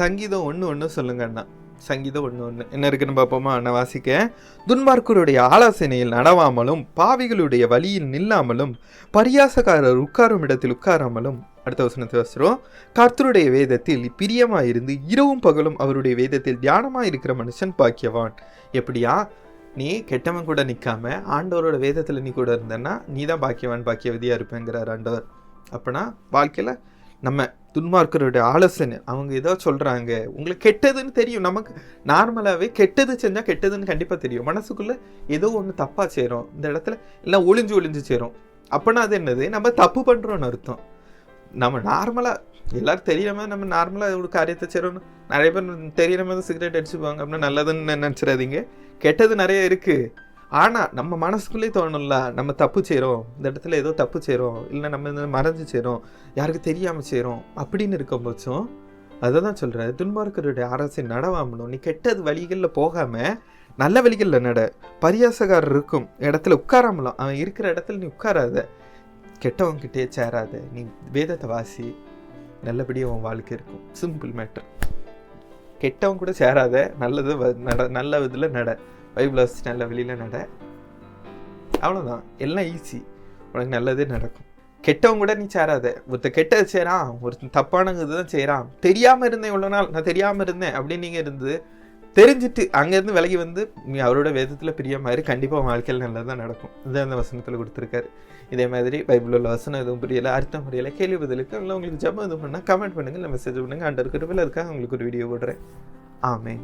சங்கீதம் ஒன்று ஒன்று சொல்லுங்க அண்ணா. சங்கீதம் ஒன்று ஒன்று என்ன இருக்குன்னு பார்ப்போமா? அண்ணா வாசிக்க. துன்மார்க்கருடைய ஆலோசனையில் நடவாமலும் பாவிகளுடைய வழியில் நில்லாமலும் பரியாசக்காரர் உட்காரும் இடத்தில் உட்காராமலும் அடுத்த வசனத்தை வசுறோம் கர்த்தருடைய வேதத்தில் பிரியமாயிருந்து இரவும் பகலும் அவருடைய வேதத்தில் தியானமாக இருக்கிற மனுஷன் பாக்கியவான். எப்படியா? நீ கெட்டவன் கூட நிற்காம ஆண்டவரோட வேதத்தில் நீ கூட இருந்தன்னா நீ தான் பாக்கியவான் பாக்கியவதியாக இருப்பேங்கிறார் ஆண்டவர். அப்போனா வாழ்க்கையில் நம்ம துன்மார்க்கருடைய ஆலோசனை அவங்க ஏதோ சொல்கிறாங்க உங்களுக்கு கெட்டதுன்னு தெரியும். நமக்கு நார்மலாகவே கெட்டது செஞ்சால் கெட்டதுன்னு கண்டிப்பாக தெரியும். மனசுக்குள்ளே ஏதோ ஒன்று தப்பாக சேரும். இந்த இடத்துல எல்லாம் ஒளிஞ்சு ஒளிஞ்சு சேரும். அப்போனா அது என்னது? நம்ம தப்பு பண்ணுறோன்னு அர்த்தம். நம்ம நார்மலாக எல்லாரும் தெரியாமல் நம்ம நார்மலாக ஒரு காரியத்தை செய்கிறோம்னு நிறைய பேர் தெரியிற மாதிரி சிகரெட் அடிச்சுப்பாங்க அப்படின்னா நல்லதுன்னு நினச்சிடாதீங்க. கெட்டது நிறைய இருக்குது ஆனால் நம்ம மனசுக்குள்ளே தோணும்ல நம்ம தப்பு செய்கிறோம் இந்த இடத்துல ஏதோ தப்பு செய்கிறோம் இல்லை நம்ம மறைஞ்சு செய்கிறோம் யாருக்கு தெரியாமல் செய்கிறோம் அப்படின்னு இருக்கும் பட்சம் அதை தான் சொல்கிறேன் துன்மார்க்கருடைய அரசை நடவாமலும் நீ கெட்டது வழிகளில் போகாமல் நல்ல வழிகளில் நட. பரியாசக்காரர் இருக்கும் இடத்துல உட்காராமலாம் அவன் இருக்கிற இடத்துல நீ உட்காராத. கெட்டவங்கிட்டே சேராத. நீ வேதத்தை வாசி. நல்லபடியாக உன் வாழ்க்கை இருக்கும். சிம்பிள் மேட்ரு கெட்டவன் கூட சேராத நல்லது நட நல்ல இதில் நட. பைபிள் வாசி நல்ல வெளியில் நட. அவ்வளோதான் எல்லாம் ஈஸி உனக்கு நல்லதே நடக்கும். கெட்டவங்க கூட நீ சேராத. ஒருத்த கெட்டது செய்கிறான் ஒருத்தன் தப்பானது தான் செய்கிறான் தெரியாமல் இருந்தேன் இவ்வளோ நாள். நான் தெரியாமல் இருந்தேன் அப்படின்னு நீங்கள் இருந்து தெரிஞ்சுட்டு அங்கேருந்து விலகி வந்து நீ அவரோட வேதத்தில் பிரிய மாதிரி கண்டிப்பாக வாழ்க்கையில் நல்லதாக தான் நடக்கும். இதுதான் அந்த வசனத்தில் கொடுத்துருக்காரு. இதே மாதிரி பைபிள் உள்ள வசனம் எதுவும் புரியல அர்த்தம் புரியலை கேள்வி பதிலுக்கு இல்லை உங்களுக்கு ஜபம் எதுவும் பண்ணால் கமெண்ட் பண்ணுங்கள் இல்லை மெசேஜ் பண்ணுங்கள் அண்டர் இருக்கிற அதுக்காக உங்களுக்கு ஒரு வீடியோ போடுறேன். ஆமே